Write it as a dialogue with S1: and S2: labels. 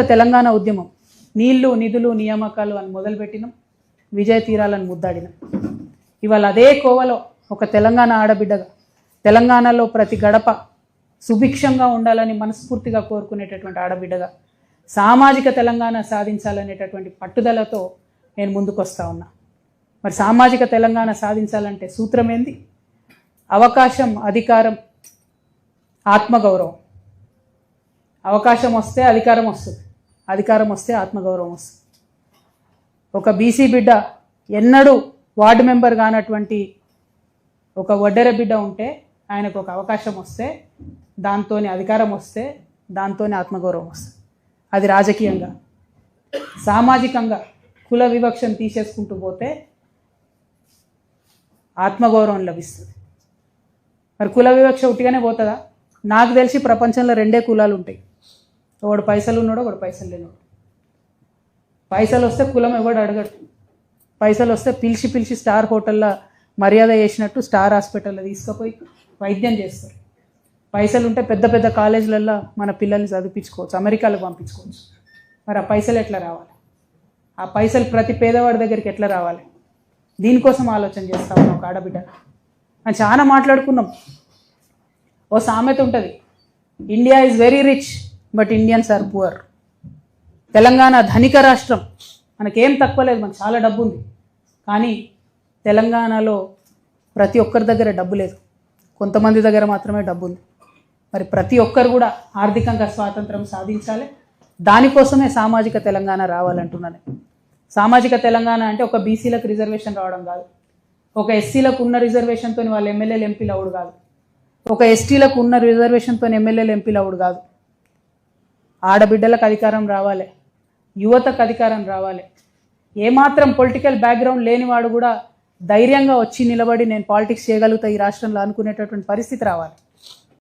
S1: తెలంగాణ ఉద్యమం. నీళ్ళు నిధులు నియామకాలు అని మొదలుపెట్టినాం. విజయ తీరాలను ముద్దాడినాం. ఇవాళ అదే కోవలో ఒక తెలంగాణ ఆడబిడ్డగా తెలంగాణలో ప్రతి గడప సుభిక్షంగా ఉండాలని మనస్ఫూర్తిగా కోరుకునేటటువంటి ఆడబిడ్డగా సామాజిక తెలంగాణ సాధించాలనేటటువంటి పట్టుదలతో నేను ముందుకొస్తా ఉన్నా. మరి సామాజిక తెలంగాణ సాధించాలంటే సూత్రం ఏంది అవకాశం అధికారం ఆత్మగౌరవం. అవకాశం వస్తే అధికారం వస్తుంది. అధికారం వస్తే ఆత్మగౌరవం వస్తుంది. ఒక బీసీ బిడ్డ ఎన్నడూ వార్డు మెంబర్ కానటువంటి ఒక వడ్డెర బిడ్డ ఉంటే ఆయనకు ఒక అవకాశం వస్తే దాంతోనే అధికారం వస్తే దాంతోనే ఆత్మగౌరవం వస్తుంది. అది రాజకీయంగా సామాజికంగా కుల వివక్షను తీసేసుకుంటూ పోతే ఆత్మగౌరవం లభిస్తుంది. మరి కుల వివక్ష ఉట్టిగానే పోతుందా? నాకు తెలిసి ప్రపంచంలో రెండే కులాలు ఉంటాయి. ఒకడు పైసలు ఉన్నాడు ఒకడు పైసలు లేనివాడు పైసలు వస్తే కులం ఎవడు అడగడు. పైసలు వస్తే పిలిచి పిలిచి స్టార్ హోటల్లో మర్యాద చేసినట్టు స్టార్ హాస్పిటల్లో తీసుకుపోయి వైద్యం చేస్తారు. పైసలు ఉంటే పెద్ద పెద్ద కాలేజీలలో మన పిల్లల్ని చదివించుకోవచ్చు అమెరికాలకు పంపించుకోవచ్చు. మరి ఆ పైసలు ఎట్లా రావాలి? ఆ పైసలు ప్రతి పేదవాడి దగ్గరికి ఎట్లా రావాలి? దీనికోసం ఆలోచన చేస్తా ఉన్నాం ఒక ఆడబిడ్డ. అని చాలా మాట్లాడుకున్నాం. ఓ సామెత ఉంటుంది. India is very rich but Indians are poor Telangana ధనిక రాష్ట్రం. మనకేం తక్కువ లేదు మనకు చాలా డబ్బు ఉంది. కానీ తెలంగాణలో ప్రతి ఒక్కరి దగ్గర డబ్బు లేదు. కొంతమంది దగ్గర మాత్రమే డబ్బు ఉంది. మరి ప్రతి ఒక్కరు కూడా ఆర్థికంగా స్వాతంత్రం సాధించాలి. దానికోసమే సామాజిక తెలంగాణ రావాలంటున్నాను. సామాజిక తెలంగాణ అంటే ఒక బీసీలకు రిజర్వేషన్ రావడం కాదు. ఒక ఎస్సీలకు ఉన్న రిజర్వేషన్తో వాళ్ళు ఎమ్మెల్యేలు ఎంపీలు అవుడు కాదు. ఒక ఎస్టీలకు ఉన్న రిజర్వేషన్తో ఎమ్మెల్యేలు ఎంపీలు అవుడు కాదు. ఆడబిడ్డలకు అధికారం రావాలి యువతకు అధికారం రావాలి. ఏమాత్రం పొలిటికల్ బ్యాక్గ్రౌండ్ లేనివాడు కూడా ధైర్యంగా వచ్చి నిలబడి నేను పాలిటిక్స్ చేయగలుగుతా ఈ రాష్ట్రంలో అనుకునేటటువంటి పరిస్థితి రావాలి.